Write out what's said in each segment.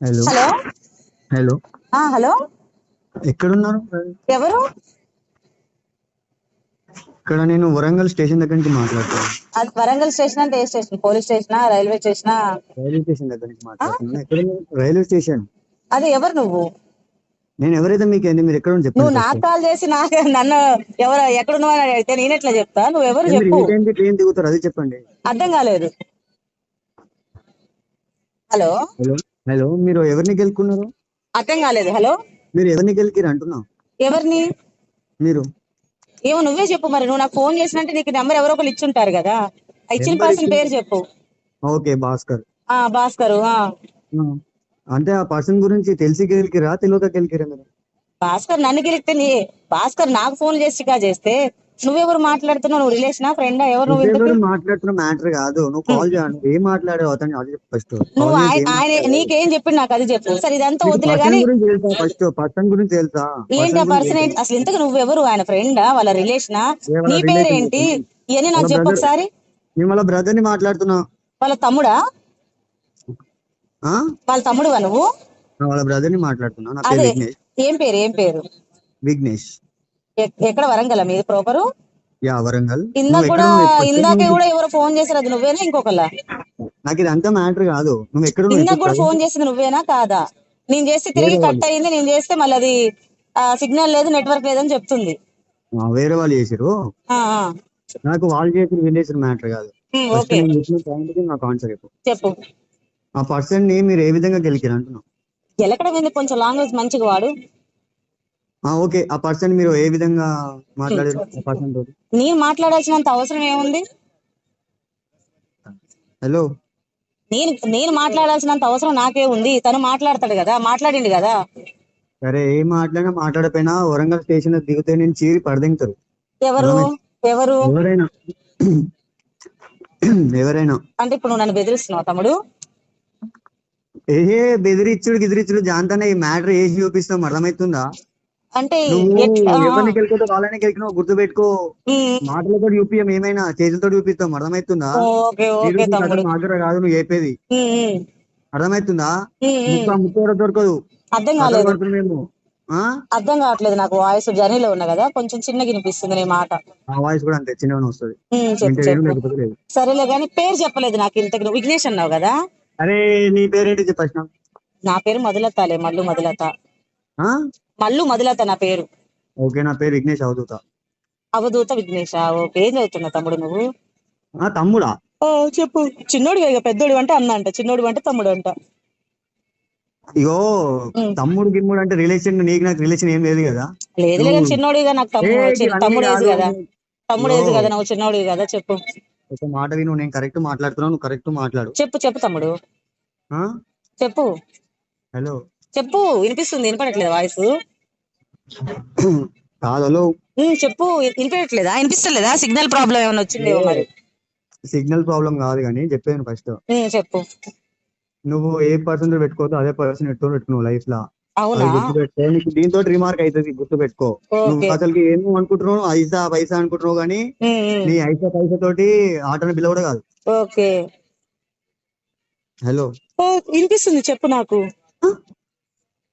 Hello hello hello? ఎక్కడున్నారు? ఎవరు? ఇక్కడ నేను వరంగల్ స్టేషన్ దగ్గర నుంచి మాట్లాడుతున్నాను వరంగల్ స్టేషన్ అంటే ఏ స్టేషన్? పోలీస్ స్టేషనా రైల్వే స్టేషనా? రైల్వే స్టేషన్ దగ్గర నుంచి మాట్లాడుతున్నాను ఎక్కడ? Railway station. అది ఎవరు నువ్వు? నేను ఎవరైతే మీకు ఏంది మీరు ఎక్కడ ఉండి నువ్వు నాకు కాల్ చేసి నాకు నన్ను ఎవరు ఎక్కడున్నావు అని అడిగితే నేను ఎట్లా చెప్తా? నువ్వు ఎవరు చెప్పు. ట్రైన్ దిగుతారు అది చెప్పండి. అర్థం కాలేదు. హలో? హలో? హలో మీరు ఎవరిని గెలుకున్నారు? అర్థం కాలేదు. హలో? మీరు ఎవరిని గెలికిరు అంటున్నా ఎవరిని? మీరు? ఏమో నువ్వే చెప్పు మరి. నువ్వు నాకు ఫోన్ చేసినంటే నీకు నెంబర్ ఎవరో ఒకరు ఇచ్చుంటారు కదా. ఇచ్చిన పర్సన్ పేరు చెప్పు. ఓకే భాస్కర్. ఆ భాస్కర్. అంటే ఆ పర్సన్ గురించి తెలిసి గెలికిరా తెలియక గెలికిరా మీరు? భాస్కర్ నన్ను గెలిస్తే నీ భాస్కర్ నాకు ఫోన్ చేసి కా చేస్తే నువ్వెవరు మాట్లాడుతున్నావు నువ్వు రిలేషనా ఫ్రెండా ఎవరు నువ్వు మాట్లాడుతున్న మ్యాటర్ కాదు. నువ్వు కాల్ చేయండి ఏం మాట్లాడావు అతను అది ఫస్ట్ నువ్వు ఆయ- ఆయన నీకేం చెప్పి నాకు అది చెప్పు. సరే ఇదంతా వద్దులే తెలుసా ఫస్ట్ పర్సన్ గురించి తెలుసా? ఏంటి ఆ పర్సన్ ఏంటి? అసలు ఇంతకు నువ్వెవరు? ఆయన ఫ్రెండా వాళ్ళ రిలేషనా నీ పేరేంటి? ఇవన్నీ నాకు చెప్పు. ఒకసారి. నేను వాళ్ళ బ్రదర్ని మాట్లాడుతున్నా. వాళ్ళ తమ్ముడా? ఆ? వాళ్ళ తమ్ముడువా నువ్వు? వాళ్ళ బ్రదర్ని మాట్లాడుతున్నా. ఏం పేరు? ఏం పేరు? విఘ్నేష్. ఎక్కడ వరంగల్ మీది ప్రాపరు యా వరంగల్. ఇందాక కూడా ఇందాకే కూడా ఎవరో ఫోన్ చేశారు అది నువ్వేనా ఇంకొకలా నాకు ఇది అంతా మ్యాటర్ కాదు. నువ్వు ఎక్కడ? ఇందాక కూడా ఫోన్ చేసింది నువ్వేనా కాదా? నేను చేస్తే తిరిగి కట్ అయింది నేను చేస్తే మళ్ళీ అది సిగ్నల్ లేదు నెట్వర్క్ లేదని చెప్తుంది. వేరే వాళ్ళు చేసిరు. నాకు వాళ్ళు చేసిన వినేసిన మ్యాటర్ కాదు. నాకు ఆన్సర్ చెప్పు. ఆ పర్సన్ని మీరు ఏ విధంగా గెలికిరు అంటున్నావు? గెలకడం కొంచెం లాంగ్వేజ్ మంచిగా వాడు. ఓకే. ఆ పర్సన్ మీరు ఏ విధంగా మాట్లాడారు? ఆ పర్సన్ తోటి? నేను మాట్లాడాల్సినంత అవసరం ఏముంది? హలో. నేను నేను మాట్లాడాల్సినంత అవసరం నాకే ఉంది. తను మాట్లాడతాడు కదా మాట్లాడిండు కదా. సరే ఏం మాట్లాడినా మాట్లాడపోయినా వరంగల్ స్టేషన్లో దిగితే నేను చీరి పడదింటారు ఎవరు? ఎవరు? ఎవరైనా? ఎవరైనా? అంటే ఇప్పుడు నువ్వు నన్ను బెదిరిస్తున్నావు తమ్ముడు? ఏ బెదిరిచ్చుడు గిదిరిచ్చుడు జాంతానే ఈ మ్యాటర్ వేసి చూపిస్తాం అర్థమవుతుందా అంటే ఎవరిని వాళ్ళని గుర్తు పెట్టుకో మాటలతో చూపియం ఏమైనా చేతులతో చూపిస్తాం అర్థమవుతుందా కథ మాటలు కాదు నువ్వు చెప్పేది. అర్థమవుతుందా. ముక్క దొరకదు. అర్థం కాలేదు. అర్థం కావట్లేదు నాకు వాయిస్ జర్నీలో ఉన్నా కదా కొంచెం చిన్నగా వినిపిస్తుంది నీ మాట. ఆ వాయిస్ కూడా అంతే చిన్నగానే వస్తుంది. సరేలే కానీ పేరు చెప్పలేదు నాకు ఇంతకు నువ్వు. విఘ్నేష్ అన్నావు కదా? అరే నీ పేరేంటి చెప్పాల్సిన నా పేరు మధులతలే మల్లు మధులత. మల్లు మధులత నా పేరు. ఓకే నా పేరు విఘ్నేష్ అవధూత. అవధూత విఘ్నేష? ఓకే ఏం చదువుతున్నా తమ్ముడు నువ్వు? తమ్ముడా? చెప్పు. చిన్నోడు ఇక పెద్దోడు అంటే అన్న అంట. చిన్నోడు అంటే తమ్ముడు అంట ఇగో. తమ్ముడు గిమ్ముడు అంటే రిలేషన్ నీకు నాకు రిలేషన్ ఏం లేదు కదా? లేదు లేదు చిన్నోడు నాకు తమ్ముడు తమ్ముడు ఏజ్ కాదు. తమ్ముడు ఏజ్. కదా నువ్వు చిన్నోడు కదా చెప్పు. ఒక మాట విను నేను కరెక్ట్ మాట్లాడుతున్నావు నువ్వు కరెక్ట్ మాట్లాడు. చెప్పు చెప్పు తమ్ముడు. చెప్పు. హలో చెప్పు వినిపిస్తుంది వినపడట్లేదు వాయిస్? కాదు హలో. చెప్పు వినిపించట్లేదా వినిపిస్తలేదా? సిగ్నల్ ప్రాబ్లం ఏమైనా వచ్చిందేమో మరి. సిగ్నల్ ప్రాబ్లం కాదు కానీ చెప్పాను ఫస్ట్. చెప్పు. నువ్వు ఏ పర్సన్ పెట్టుకోవద్దు అదే పర్సన్ ఎట్టు పెట్టుకున్నావు లైఫ్ లా నీకు దీంతో రిమార్క్ అవుతుంది గుర్తు పెట్టుకో నువ్వు ఓకే. అసలుకి ఏమో అనుకుంటున్నావు? ఐసా పైసా అనుకుంటున్నావు కానీ నీ ఐసా పైసా తోటి ఆటను బిల్ల కూడా కాదు. ఓకే. హలో. వినిపిస్తుంది చెప్పు నాకు.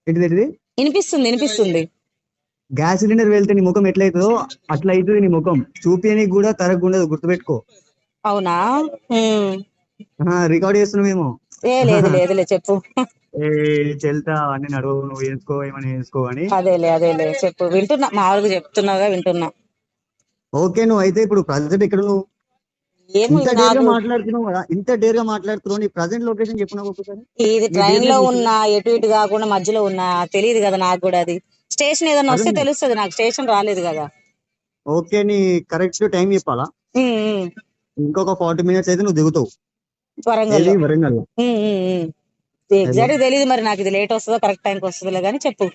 ఏంటిది వినిపిస్తుంది వినిపిస్తుంది. గ్యాస్ సిలిండర్ వెళ్తే నీ ముఖం ఎట్లయితుందో అట్లా అవుతుంది నీ ముఖం. చూపించడానికి కూడా ఉండదు గుర్తుపెట్టుకో. అవునా. రికార్డ్ చేస్తున్నామేమో ఏ లేదు లేదులే చెప్పు. ఏ చెల్తా అన్ని నడువు నువ్వు వేసుకో ఏమని వేసుకో అని. అదేలే అదేలే చెప్పు. వింటున్నా మామూలుగా చెప్తున్నాగా వింటున్నా. ఓకే నువ్వు అయితే ఇప్పుడు ప్రజెంట్ ఇక్కడ నువ్వు ఇంత డేర్గా మాట్లాడుతున్నావు కదా ఇంత డేర్గా మాట్లాడుతున్నావు నీ ప్రజెంట్ లొకేషన్ చెప్పు నాకు ఒకసారి ఇది ట్రైన్లో ఉన్నా ఎటు ఇటు కాకుండా మధ్యలో ఉన్నా తెలియదు కదా నాకు కూడా అది. స్టేషన్ ఏదైనా వస్తే. తెలుస్తుంది నాకు స్టేషన్ రాలేదు కదా. ఓకే నీ కరెక్ట్ టైం చెప్పాలా. ఇంకొక ఫార్టీ మినిట్స్ అయితే నువ్వు దిగుతావు. వరంగల్ వరంగల్ ఎగ్జాక్ట్ తెలియదు మరి నాకు ఇది లేట్ వస్తుందో కరెక్ట్ టైంకి వస్తుందో కానీ చెప్పు.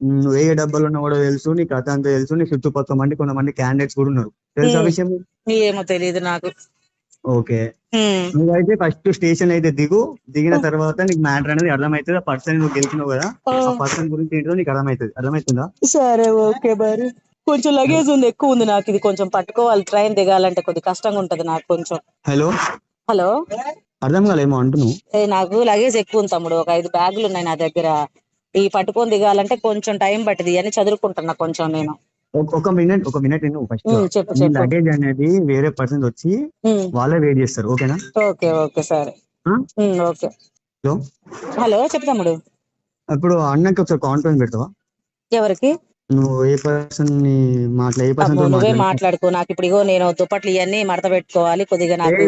నువ్వు ఏ డబ్బాలు ఉన్నా కూడా తెలుసు నీ కథ అంతా తెలుసు నీ చుట్టుపక్కల మంది కొంతమంది క్యాండిడేట్స్ కూడా ఉన్నారు. తెలుసా. విషయం? ఏమో తెలియదు నాకు. ఓకే. నువ్వైతే ఫస్ట్ స్టేషన్ అయితే దిగు దిగిన తర్వాత నీకు మ్యాటర్ అనేది అర్థమవుతుంది. ఆ పర్సన్ నువ్వు గెలిచినావు కదా ఆ పర్సన్ గురించి ఏంటో నీకు అర్థమవుతుంది. అర్థమవుతుందా? సరే ఓకే మరి. కొంచెం లగేజ్ ఉంది ఎక్కువ ఉంది నాకు. ఇది కొంచెం పట్టుకోవాలి ట్రైన్ దిగాలంటే కొద్ది కష్టంగా ఉంటది నాకు కొంచెం. హలో హలో అర్థం కాలేమో అంటున్నావు. నాకు లగేజ్ ఎక్కువ ఉంది తమ్ముడు. ఒక ఐదు బ్యాగులు ఉన్నాయి నా దగ్గర. ఈ పట్టుకొని దిగాలంటే కొంచెం టైం పట్టింది అని చదువుకుంటున్నా కొంచెం నేను. ఒక- మినిట్ ఒక మినిట్ నేను ఫస్ట్ ఉమ్, చెప్పు నీ చెప్పు. లగేజ్ అనేది వేరే పర్సన్ వచ్చి వాళ్ళే వెయిట్ చేస్తారు ఓకేనా? ఓకే ఓకే సరే. ఓకే. హలో? హలో చెప్పు తమ్ముడు. ఇప్పుడు అన్నకి ఒకసారి కాన్ఫరెన్స్ పెడతావా? ఎవరికి? నువ్వు ఏ పర్సన్ని మాట్లా ఏ పర్సన్ నువ్వే మాట్లాడు మాట్లాడుకో నాకు ఇప్పుడు ఇగో నేను దుప్పట్లు ఇవన్నీ మడత పెట్టుకోవాలి కొద్దిగా నాకు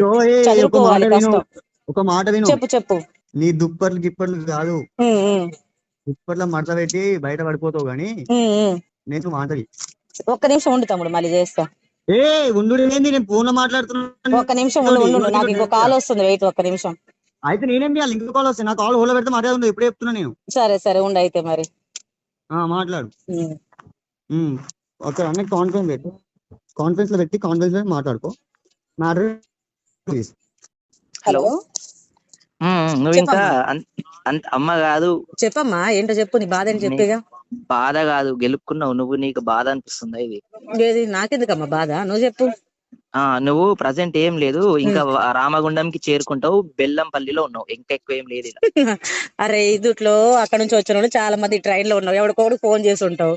చదువుకోవాలి ఒక మాట విను. చెప్పు చెప్పు. నీ దుప్పట్లు గిప్పట్లు కాదు. దుప్పట్ల మడత పెట్టి బయట పడిపోతావు గానీ. నేను మాట్లాడి ఒక్క నిమిషం ఉండు తమ్ముడు మళ్ళీ చేస్తా. ఏ ఉండు ఏంది? నేను ఫోన్లో మాట్లాడుతున్నాను. ఒక్క నిమిషం ఉండు ఉండు. నాకు ఇంకో కాల్ వస్తుంది వెయిట్ ఒక్క నిమిషం. అయితే నేనేం చేయాలి? ఇంకో కాల్ వస్తే నా కాల్ హోల్లో పెడితే మర్యాద ఉంది? ఎప్పుడే చెప్తున్నా నేను. సరే సరే ఉండు అయితే మరి. ఆ, మాట్లాడు. ఒకసారి అన్నకి కాన్ఫరెన్స్ పెట్టు. కాన్ఫరెన్స్లో పెట్టి కాన్ఫరెన్స్లో మాట్లాడుకో. Matter please hello? నువ్వు ఇంకా. అన్- అంత అమ్మ కాదు. చెప్పమ్మా ఏంటో చెప్పు నీ బాధ ఏంటి చెప్పిగా బాధ కాదు గెలుపుకున్నావు నువ్వు నీకు బాధ అనిపిస్తుందా ఇది? ఏది నాకెందుకమ్మా బాధ? నువ్వు చెప్పు. ఆ నువ్వు ప్రజెంట్ ఏం లేదు ఇంకా రామగుండంకి చేరుకుంటావు బెల్లంపల్లిలో ఉన్నావు ఇంకా ఎక్కువ ఏం లేదు అరే ఇదుట్లో అక్కడ నుంచి వచ్చిన వాళ్ళు చాలా మంది ట్రైన్లో ఉన్నావు ఎవడికోడు ఫోన్ చేసి ఉంటావు.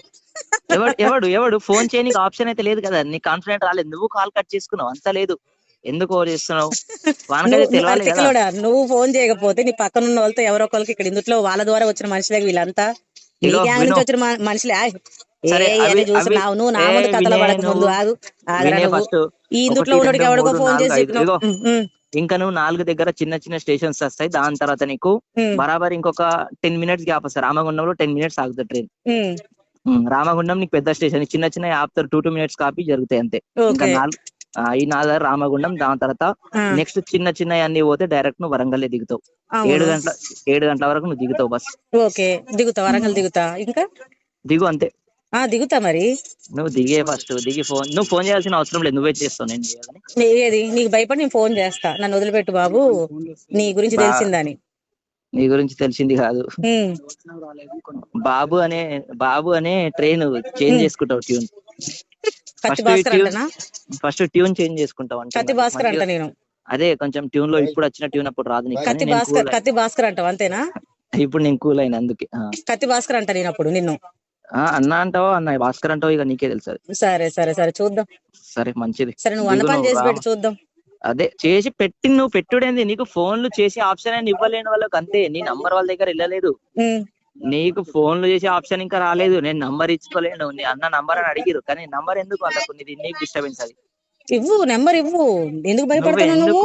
ఎవడు ఎవడు ఎవడు ఫోన్ చేయనికి ఆప్షన్ అయితే లేదు కదా నీ కాన్ఫిడెంట్ రాలేదు నువ్వు కాల్ కట్ చేసుకున్నావు అంత లేదు. ఎందుకు ఓవర్ చేస్తున్నావు? వానకైతే నువ్వు- తెలియాలి కదా. నువ్వు ఫోన్ చేయకపోతే నీ పక్కన ఉన్న వాళ్ళతో ఎవరో ఒకరికి ఇక్కడ ఇందులో వాళ్ళ ద్వారా వచ్చిన మనుషులే వీళ్ళంతా నీ గ్యాంగ్ నుంచి. వచ్చిన మనుషులే? చూస్తున్నావు నువ్వు నా ముందు కథలో పడక ముందు ఆగు. ఈ ఉన్నోడికి ఎవడికో ఫోన్ చేసి ఇంకా నువ్వు నాలుగు దగ్గర చిన్న చిన్న స్టేషన్స్ వస్తాయి. దాని తర్వాత నీకు బరాబర్ ఇంకొక టెన్ మినిట్స్ గ్యాప్ వస్తుంది రామగుండంలో టెన్ మినిట్స్ ఆగుతుంది ట్రైన్. రామగుండం నీకు పెద్ద స్టేషన్. చిన్న చిన్న ఆపుతారు టూ టూ మినిట్స్ కాపీ జరుగుతాయి అంతే. ఇంకా ఈ నాలుగు రామగుండం దాని తర్వాత నెక్స్ట్ చిన్న చిన్న అన్ని పోతే డైరెక్ట్ నువ్వు వరంగల్ దిగుతావు. ఏడు గంటల ఏడు గంటల వరకు నువ్వు దిగుతావు బస్. ఓకే. దిగుతా వరంగల్ దిగుతా. ఇంకా? దిగు అంతే. ఆ దిగుతా మరి. నువ్వు దిగే ఫస్ట్ దిగి ఫోన్ నువ్వు ఫోన్ చేయాల్సిన అవసరం లేదు. నువ్వే చేస్తావు నేను ఏది? నీకు భయపడి నేను ఫోన్ చేస్తా. నన్ను వదిలిపెట్టు బాబు. నీ గురించి తెలిసిందని. నీ గురించి తెలిసింది కాదు. బాబు అనే బాబు అనే ట్రైన్ చేంజ్ చేసుకుంటావు ట్యూన్. కత్తి భాస్కర్ అంటనా? ఫస్ట్ ట్యూన్ చేంజ్ చేసుకుంటావు అంటే కత్తి భాస్కర్ అంట నేను. అదే కొంచెం ట్యూన్లో ఇప్పుడు వచ్చిన ట్యూన్ అప్పుడు రాదు కత్తి భాస్కర్ కత్తి భాస్కర్ అంటావు అంతేనా. ఇప్పుడు నేను కూల్ అయిన అందుకే. కత్తి భాస్కర్ అంట నేను అప్పుడు నిన్ను. ఆ, అన్న అంటావో? అన్న భాస్కర్ అంటావో? ఇక నీకే తెలుసు. సరే సరే సరే చూద్దాం. సరే మంచిది. సరే నువ్వు అన్న పని చేసి. పెట్టి చూద్దాం. అదే చేసి పెట్టి నువ్వు పెట్టుడేంది? నీకు ఫోన్లు చేసే ఆప్షన్ అని ఇవ్వలేని వాళ్ళకి అంతే. నీ నంబర్ వాళ్ళ దగ్గర వెళ్ళలేదు. నీకు ఫోన్లు చేసే ఆప్షన్ ఇంకా రాలేదు. నేను నంబర్ ఇచ్చుకోలేను. నీ అన్న నంబర్ అని అడిగిరు కానీ నంబర్ ఎందుకు వాళ్ళకు నీది నీకు డిస్టర్బెన్స్ అది ఇవ్వు నెంబర్ ఇవ్వు. ఎందుకు భయపడుతున్నావు ఎందుకు నువ్వు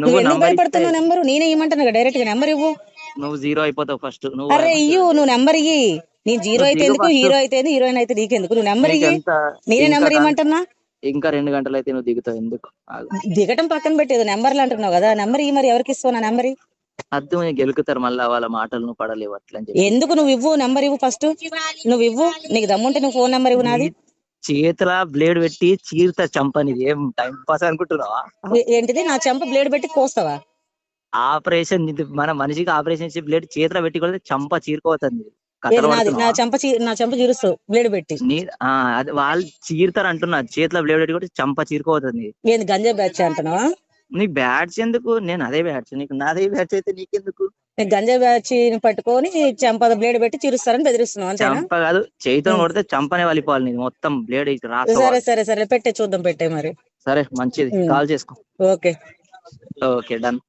నువ్వు ఎందుకు భయపడుతున్నావు నెంబర్? నేనే ఇవ్వమంటాను డైరెక్ట్గా నెంబర్ ఇవ్వు. నువ్వు జీరో అయిపోతావు ఫస్ట్. నువ్వు అరే ఇయ్యు. నువ్వు నెంబర్ ఇయ్యి. నీ జీరో అయితే ఎందుకు. హీరో అయితే ఎందుకు? హీరోయిన్ అయితే నీకెందుకు నువ్వు నెంబర్ నీకు ఇయ్యి నేనే నెంబర్ ఇవ్వమంటున్నా? ఇంకా రెండు గంటలు అయితే నువ్వు దిగుతావు. ఎందుకు. దిగటం పక్కన పెట్టేది. నెంబర్లు అంటున్నావు కదా. నెంబర్ ఇయ్యి మరి ఎవరికి ఇస్తావు నా నెంబర్ నీకు గెలుకుతారు మళ్ళా వాళ్ళ మాటలు పడలేవు అట్లా ఎందుకు నువ్వు ఇవ్వు నెంబర్ ఇవ్వు ఫస్ట్? నువ్వు ఇవ్వు. నీకు దమ్ముంటే నువ్వు ఫోన్ నెంబర్ ఇవ్వు నాది. చేతుల బ్లేడ్ పెట్టి చీరుతా చంపనిది ఏం టైం పాస్ అనుకుంటున్నావా? ఏంటిది? నా చెంప బ్లేడ్ పెట్టి కోస్తావా? ఆపరేషన్ ఇది మన మనిషికి ఆపరేషన్ చేసి బ్లేడ్ చేతిలో పెట్టి కొడితే చంప చీరుకోతుంది నా? చెంప నా చెంప చీరుస్తావు బ్లేడ్ పెట్టి. నీ ఆ అది వాళ్ళు చీరుతారు అంటున్నా. చేతిలో బ్లేడ్ పెట్టి కొడితే చంప చీరుకోతుంది ఏంది గంజా బ్యాచ్ అంటున్నావా? నీ బ్యాట్స్ ఎందుకు? నేను అదే బ్యాట్స్ నీకు నాదే బ్యాట్స్ అయితే నీకెందుకు? నీకు గంజా బ్యాచ్ పట్టుకొని చెంప బ్లేడ్ పెట్టి చీరుస్తారని బెదిరిస్తున్నావు చంప కాదు చేతితో. కొడితే చంపనే వలిపోవాలి నీది మొత్తం బ్లేడ్ సరే సరే సరే. పెట్టే చూద్దాం పెట్టే మరి. సరే మంచిది. కాల్ చేసుకో. ఓకే. Okay done.